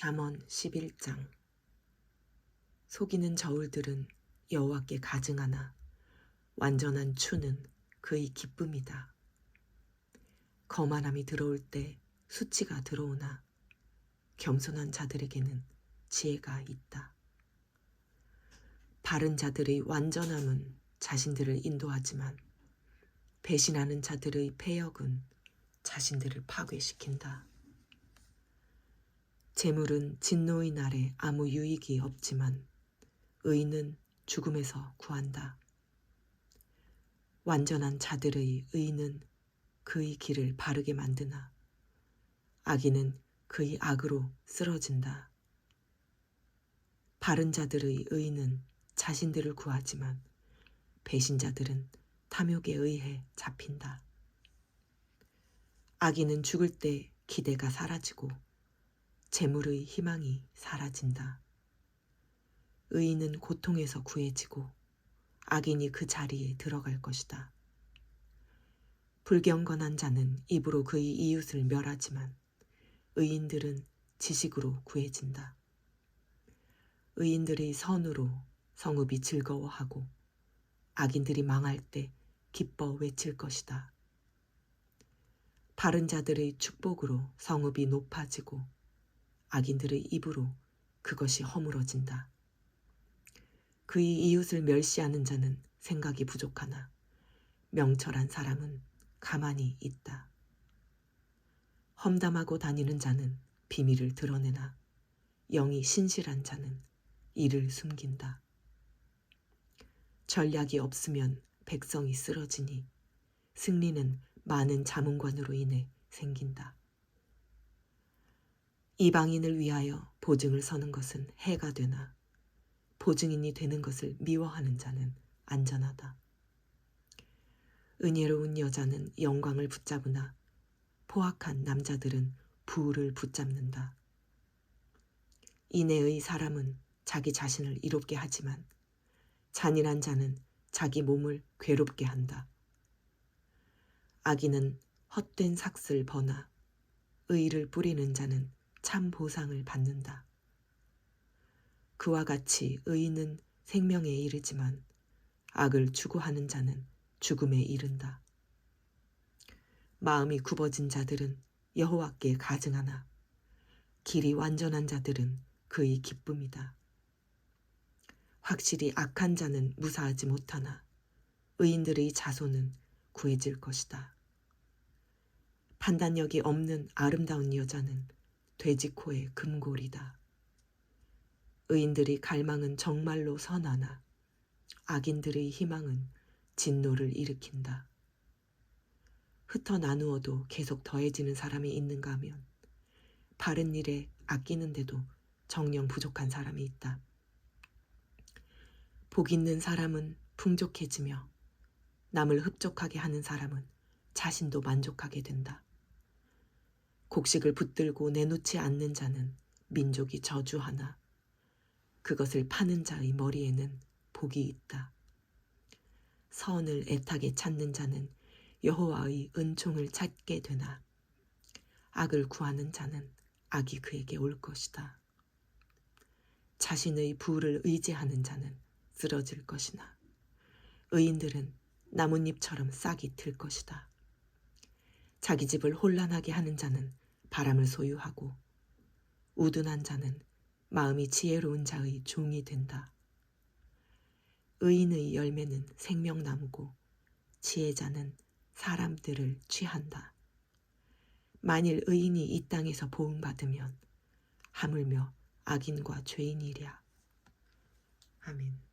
잠언 11장 속이는 저울들은 여호와께 가증하나 완전한 추는 그의 기쁨이다. 거만함이 들어올 때 수치가 들어오나 겸손한 자들에게는 지혜가 있다. 바른 자들의 완전함은 자신들을 인도하지만 배신하는 자들의 패역은 자신들을 파괴시킨다. 재물은 진노의 날에 아무 유익이 없지만 의는 죽음에서 구한다. 완전한 자들의 의는 그의 길을 바르게 만드나 악인은 그의 악으로 쓰러진다. 바른 자들의 의는 자신들을 구하지만 배신자들은 탐욕에 의해 잡힌다. 악인은 죽을 때 기대가 사라지고 재물의 희망이 사라진다. 의인은 고통에서 구해지고 악인이 그 자리에 들어갈 것이다. 불경건한 자는 입으로 그의 이웃을 멸하지만 의인들은 지식으로 구해진다. 의인들의 선으로 성읍이 즐거워하고 악인들이 망할 때 기뻐 외칠 것이다. 바른 자들의 축복으로 성읍이 높아지고 악인들의 입으로 그것이 허물어진다. 그의 이웃을 멸시하는 자는 생각이 부족하나 명철한 사람은 가만히 있다. 험담하고 다니는 자는 비밀을 드러내나 영이 신실한 자는 이를 숨긴다. 전략이 없으면 백성이 쓰러지니 승리는 많은 자문관으로 인해 생긴다. 이방인을 위하여 보증을 서는 것은 해가 되나 보증인이 되는 것을 미워하는 자는 안전하다. 은혜로운 여자는 영광을 붙잡으나 포악한 남자들은 부를 붙잡는다. 이내의 사람은 자기 자신을 이롭게 하지만 잔인한 자는 자기 몸을 괴롭게 한다. 악인은 헛된 삭슬 버나 의를 뿌리는 자는 참 보상을 받는다. 그와 같이 의인은 생명에 이르지만 악을 추구하는 자는 죽음에 이른다. 마음이 굽어진 자들은 여호와께 가증하나 길이 완전한 자들은 그의 기쁨이다. 확실히 악한 자는 무사하지 못하나 의인들의 자손은 구해질 것이다. 판단력이 없는 아름다운 여자는 돼지코의 금골이다. 의인들의 갈망은 정말로 선하나 악인들의 희망은 진노를 일으킨다. 흩어 나누어도 계속 더해지는 사람이 있는가 하면 바른 일에 아끼는데도 정령 부족한 사람이 있다. 복 있는 사람은 풍족해지며 남을 흡족하게 하는 사람은 자신도 만족하게 된다. 곡식을 붙들고 내놓지 않는 자는 민족이 저주하나 그것을 파는 자의 머리에는 복이 있다. 선을 애타게 찾는 자는 여호와의 은총을 찾게 되나 악을 구하는 자는 악이 그에게 올 것이다. 자신의 부를 의지하는 자는 쓰러질 것이나 의인들은 나뭇잎처럼 싹이 틀 것이다. 자기 집을 혼란하게 하는 자는 바람을 소유하고 우둔한 자는 마음이 지혜로운 자의 종이 된다. 의인의 열매는 생명나무고 지혜자는 사람들을 취한다. 만일 의인이 이 땅에서 보응받으면 하물며 악인과 죄인이랴. 아멘.